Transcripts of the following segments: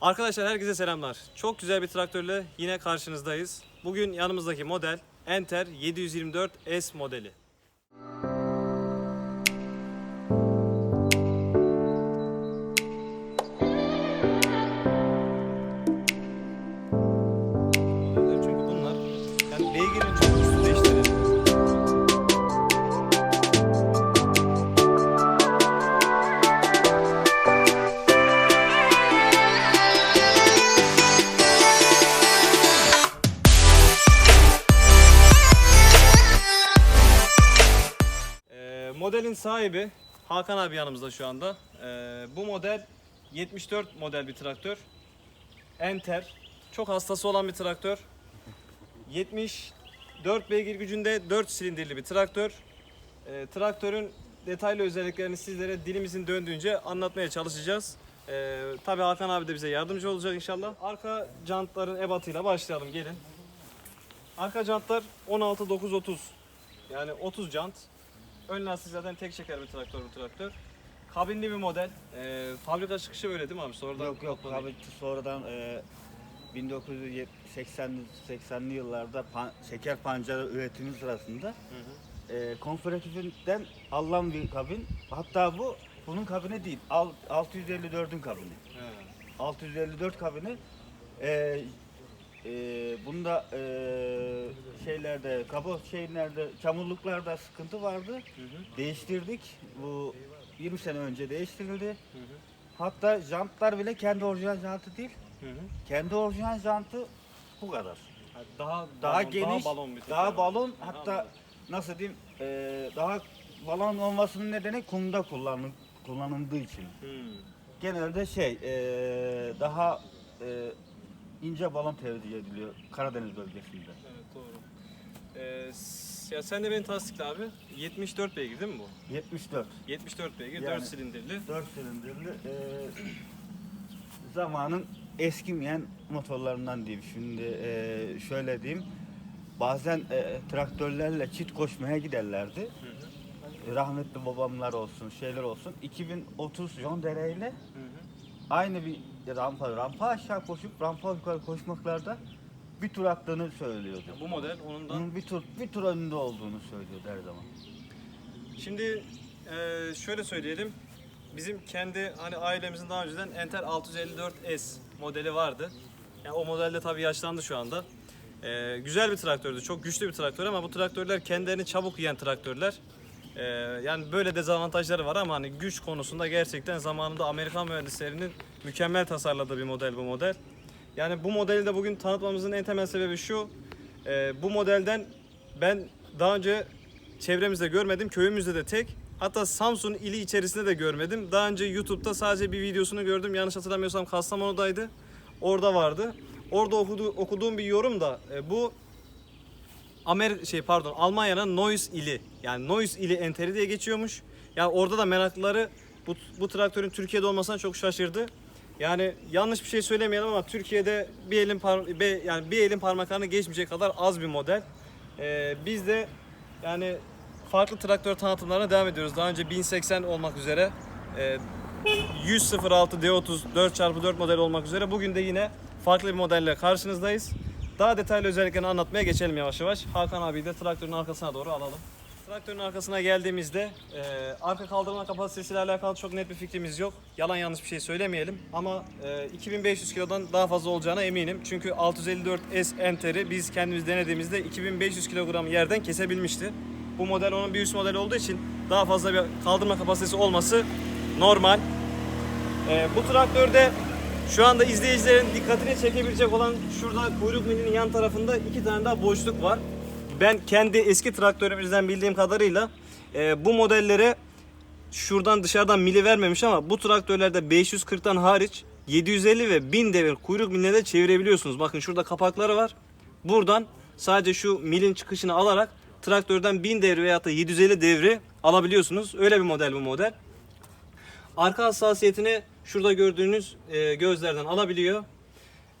Arkadaşlar herkese selamlar. Çok güzel bir traktörle yine karşınızdayız. Bugün yanımızdaki model Enter 724S modeli. Çünkü bunlar yani beygirin çok üst süreçleri. Sahibi Hakan abi yanımızda şu anda. Ee, bu model 74 model bir traktör. Enter. Çok hastası olan bir traktör. 74 beygir gücünde 4 silindirli bir traktör. Ee, traktörün detaylı özelliklerini sizlere dilimizin döndüğünce anlatmaya çalışacağız. Ee, Tabi Hakan abi de bize yardımcı olacak inşallah. Arka jantların ebatıyla başlayalım gelin. Arka jantlar 16 9 30. Yani 30 jant. Ön lastik zaten tek çeker bir traktör bu traktör. Kabinli bir model. Ee, fabrika çıkışı böyle değil mi abi? Sonradan Yok yok tabii ki sonradan e, 1980'li 80'li yıllarda pan- şeker pancarı üretimi sırasında Hı hı. e, konferansifinden alınan bir kabin. Hatta bu bunun kabini değil. Al- 654'ün kabini. He. 654 kabini e, e, bunda e, şeylerde kablo şeylerde çamurluklarda sıkıntı vardı. Hı hı. Değiştirdik. Bu 20 sene önce değiştirildi. Hı hı. Hatta jantlar bile kendi orijinal jantı değil. Hı hı. Kendi orijinal jantı bu kadar. Ha, Daha Daha balon, geniş, daha balon bir daha balon Ha, hatta anladım. nasıl diyeyim eee, daha balon olmasının nedeni kumda kullanıl, kullanıldığı için. Hmm. Genelde şey eee, daha eee, ince balon tercih ediliyor Karadeniz bölgesinde. Evet doğru. Ee, s- ya sen de beni tasdikle abi. 74 beygir değil mi bu? 74. 74 beygir, Yani- 4 silindirli. 4 silindirli eee, zamanın eskimeyen motorlarından diyeyim. Şimdi eee, şöyle diyeyim. Bazen eee, traktörlerle çit koşmaya giderlerdi. Hı hı. rahmetli babamlar olsun, şeyler olsun. 2030 John Dere ile hı. Aynı bir rampa, rampa aşağı koşup rampa yukarı koşmaklarda bir tur attığını söylüyordu. Ya bu model onun da. Bunun bir tur bir tur önünde olduğunu söylüyordu her zaman. Şimdi e, şöyle söyleyelim. Bizim kendi hani ailemizin daha önceden Enter 654S modeli vardı. Yani o modelde tabii yaşlandı şu anda. E, güzel bir traktördü. Çok güçlü bir traktör ama bu traktörler kendilerini çabuk yiyen traktörler. E, yani böyle dezavantajları var ama hani güç konusunda gerçekten zamanında Amerikan mühendislerinin mükemmel tasarladığı bir model bu model. Yani bu modeli de bugün tanıtmamızın en temel sebebi şu. e, bu modelden ben daha önce çevremizde görmedim. Köyümüzde de tek. Hatta Samsun ili içerisinde de görmedim. Daha önce YouTube'da sadece bir videosunu gördüm. Yanlış hatırlamıyorsam Kastamonu'daydı. Orada vardı. Orada okudu, okuduğum bir yorum da e, bu Amer şey pardon Almanya'nın Neuss ili yani Neuss ili enteri diye geçiyormuş. Yani orada da meraklıları bu, bu traktörün Türkiye'de olmasına çok şaşırdı. Yani yanlış bir şey söylemeyelim ama Türkiye'de bir elin par be, yani bir elin parmaklarını geçmeyecek kadar az bir model. Ee, biz de yani farklı traktör tanıtımlarına devam ediyoruz. Daha önce 1080 olmak üzere e, 106 D30 4x4 model olmak üzere bugün de yine farklı bir modelle karşınızdayız. Daha detaylı özelliklerini anlatmaya geçelim yavaş yavaş. Hakan abi de traktörün arkasına doğru alalım. Traktörün arkasına geldiğimizde e, arka kaldırma kapasitesiyle alakalı çok net bir fikrimiz yok. Yalan yanlış bir şey söylemeyelim ama e, 2500 kilodan daha fazla olacağına eminim. Çünkü 654S Enter'i biz kendimiz denediğimizde 2500 kilogram yerden kesebilmişti. Bu model onun bir üst model olduğu için daha fazla bir kaldırma kapasitesi olması normal. Ee, bu traktörde şu anda izleyicilerin dikkatini çekebilecek olan şurada kuyruk milinin yan tarafında iki tane daha boşluk var. Ben kendi eski traktörümüzden bildiğim kadarıyla e, bu modellere şuradan dışarıdan mili vermemiş ama bu traktörlerde 540'tan hariç 750 ve 1000 devir kuyruk miline de çevirebiliyorsunuz. Bakın şurada kapakları var. Buradan sadece şu milin çıkışını alarak traktörden 1000 devir veya da 750 devri alabiliyorsunuz. Öyle bir model bu model. Arka hassasiyetini şurada gördüğünüz e, gözlerden alabiliyor.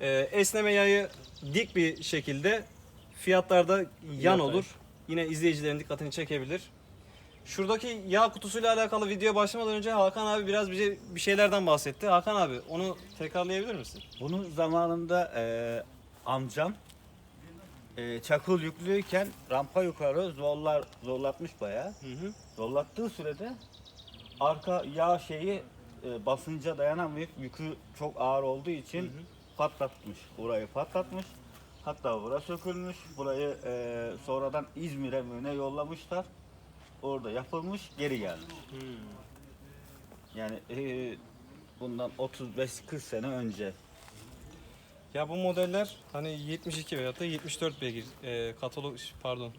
E, esneme yayı dik bir şekilde fiyatlarda yan olur. Yine izleyicilerin dikkatini çekebilir. Şuradaki yağ kutusuyla alakalı video başlamadan önce Hakan abi biraz bize bir şeylerden bahsetti. Hakan abi onu tekrarlayabilir misin? Bunun zamanında e, amcam e, çakıl yüklüyken rampa yukarı zorlar zorlatmış bayağı. Hı hı. Zorlattığı sürede arka yağ şeyi e, basınca dayanamayıp yükü çok ağır olduğu için patlatmış. Burayı patlatmış. Hatta bura sökülmüş. Burayı e, sonradan İzmir'e mi ne yollamışlar. Orada yapılmış, geri gelmiş. Yani e, bundan 35-40 sene önce. Ya bu modeller hani 72 veyahut da 74 beygir e, katalog pardon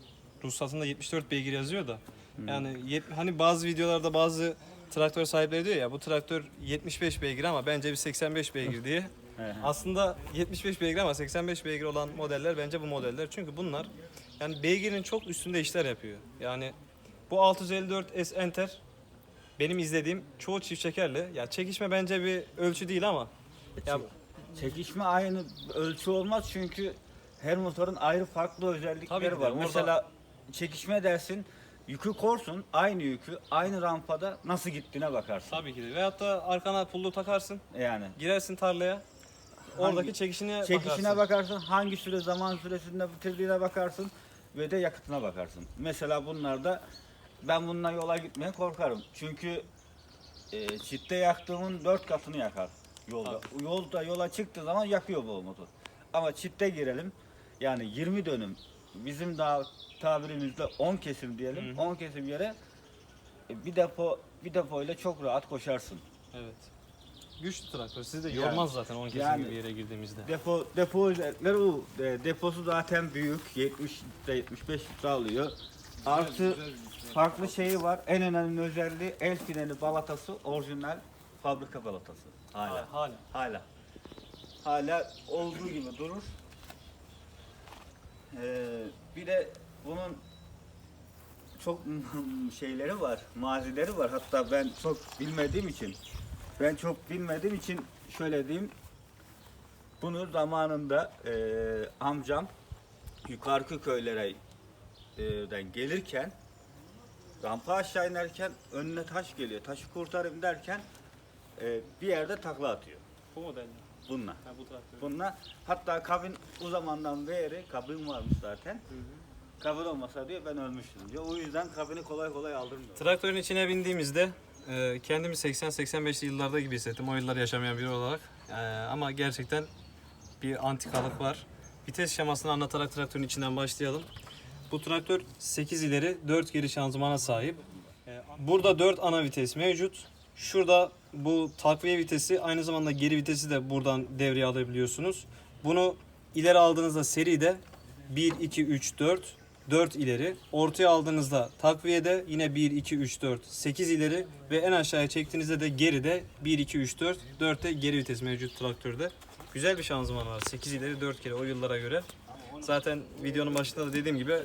ruhsatında 74 beygir yazıyor da yani yet- hani bazı videolarda bazı traktör sahipleri diyor ya bu traktör 75 beygir ama bence bir 85 beygir diye. Aslında 75 beygir ama 85 beygir olan modeller bence bu modeller. Çünkü bunlar yani beygirin çok üstünde işler yapıyor. Yani bu 654 S Enter benim izlediğim çoğu çift çekerli. Ya çekişme bence bir ölçü değil ama ya Çekişme aynı ölçü olmaz çünkü her motorun ayrı farklı Tabii özellikleri ki de, var. orada- Mesela çekişme dersin yükü korsun aynı yükü aynı rampada nasıl gittiğine bakarsın. Tabii ki de. Veyahut da arkana pullu takarsın, Yani girersin tarlaya. Oradaki Hangi- çekişine, çekişine bakarsın. bakarsın, hangi süre zaman süresinde bitirdiğine bakarsın ve de yakıtına bakarsın. Mesela bunlarda ben bununla yola gitmeye korkarım. Çünkü e, çitte yaktığımın dört katını yakar yolda. Yolda yola çıktığı zaman yakıyor bu motor. Ama çitte girelim yani 20 dönüm bizim daha tabirimizde 10 kesim diyelim. Hı 10 kesim yere e, bir depo bir depo ile çok rahat koşarsın. Evet. Güçlü traktör. Sizi de yormaz zaten 10 kesim yani- gibi bir yere girdiğimizde. Depo depo özellikleri o. E, deposu zaten büyük. 70 litre 75 litre alıyor. Artı farklı şeyi var. En önemli özelliği el freni balatası orijinal fabrika balatası. Hala. Hala. Hala. Hala olduğu gibi durur. Ee, bir de bunun çok şeyleri var, mazileri var. Hatta ben çok bilmediğim için, ben çok bilmediğim için şöyle diyeyim. Bunu zamanında e, amcam yukarı köylere e, den gelirken rampa aşağı inerken önüne taş geliyor. Taşı kurtarayım derken e, bir yerde takla atıyor Bu model. Bununla. Ha bu traktör. Bununla hatta kabin o zamandan beri kabin varmış zaten. Kabin olmasa diyor ben ölmüştüm diyor. O yüzden kabini kolay kolay aldırmıyor. Traktörün içine bindiğimizde e, kendimi 80-85'li yıllarda gibi hissettim. O yılları yaşamayan biri olarak. E, ama gerçekten bir antikalık var. Vites şemasını anlatarak traktörün içinden başlayalım. Bu traktör 8 ileri 4 geri şanzımana sahip. E, Burada 4 ana vites mevcut. Şurada bu takviye vitesi aynı zamanda geri vitesi de buradan devreye alabiliyorsunuz. Bunu ileri aldığınızda seride 1, 2, 3, 4, 4 ileri. Ortaya aldığınızda takviyede yine 1, 2, 3, 4, 8 ileri ve en aşağıya çektiğinizde de geride 1, 2, 3, 4, 4 de geri vites mevcut traktörde. Güzel bir şanzıman var. 8 ileri 4 kere o yıllara göre. Zaten videonun başında da dediğim gibi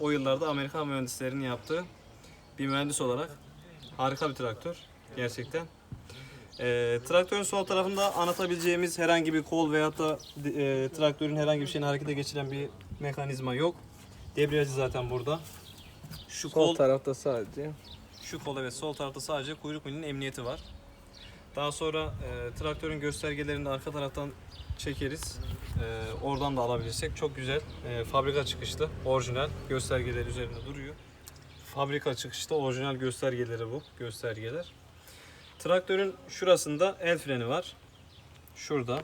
o yıllarda Amerikan mühendislerinin yaptığı bir mühendis olarak harika bir traktör gerçekten. Ee, traktörün sol tarafında anlatabileceğimiz herhangi bir kol veyahut da e, traktörün herhangi bir şeyini harekete geçiren bir mekanizma yok. Debriyajı zaten burada. Şu Sol kol, tarafta sadece. şu kol evet sol tarafta sadece kuyruk milinin emniyeti var. Daha sonra e, traktörün göstergelerini de arka taraftan çekeriz. E, oradan da alabilirsek çok güzel. E, fabrika çıkışlı, orijinal göstergeler üzerinde duruyor. Fabrika çıkışlı orijinal göstergeleri bu göstergeler. Traktörün şurasında el freni var. Şurada.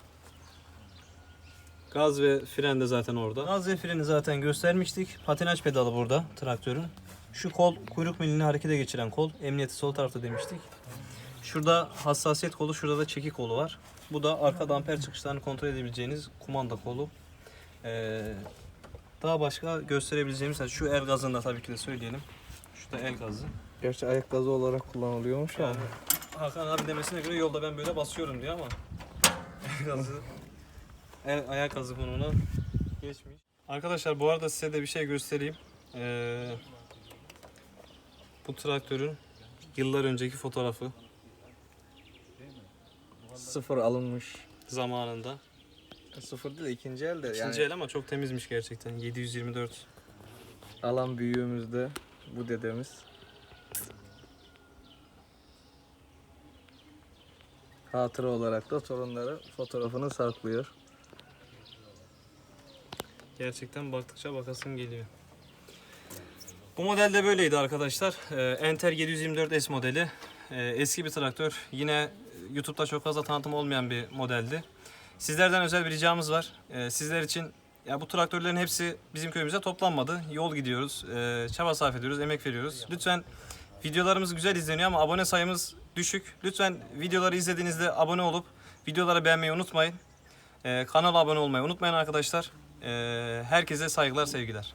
Gaz ve fren de zaten orada. Gaz ve freni zaten göstermiştik. Patinaj pedalı burada traktörün. Şu kol kuyruk milini harekete geçiren kol. Emniyeti sol tarafta demiştik. Şurada hassasiyet kolu, şurada da çeki kolu var. Bu da arka damper çıkışlarını kontrol edebileceğiniz kumanda kolu. Ee, daha başka gösterebileceğimiz şu el gazını da tabii ki de söyleyelim. Şu da el gazı. Gerçi ayak gazı olarak kullanılıyormuş Yani ama. Hakan abi demesine göre yolda ben böyle basıyorum diyor ama el ayak gazı konumuna geçmiş. Arkadaşlar bu arada size de bir şey göstereyim. Ee, bu traktörün yıllar önceki fotoğrafı Sıfır alınmış. zamanında. Sıfır değil ikinci elde. İkinci yani el ama çok temizmiş gerçekten. 724. alan büyüğümüzde bu dedemiz. Hatıra olarak da torunları fotoğrafını saklıyor. Gerçekten baktıkça bakasım geliyor. Bu model de böyleydi arkadaşlar. Ee, Enter 724S modeli. Ee, eski bir traktör. Yine YouTube'da çok fazla tanıtım olmayan bir modeldi. Sizlerden özel bir ricamız var. Ee, sizler için ya bu traktörlerin hepsi bizim köyümüze toplanmadı. Yol gidiyoruz, çaba sarf ediyoruz, emek veriyoruz. Lütfen videolarımız güzel izleniyor ama abone sayımız düşük. Lütfen videoları izlediğinizde abone olup videoları beğenmeyi unutmayın. Ee, kanala abone olmayı unutmayın arkadaşlar. Ee, herkese saygılar, sevgiler.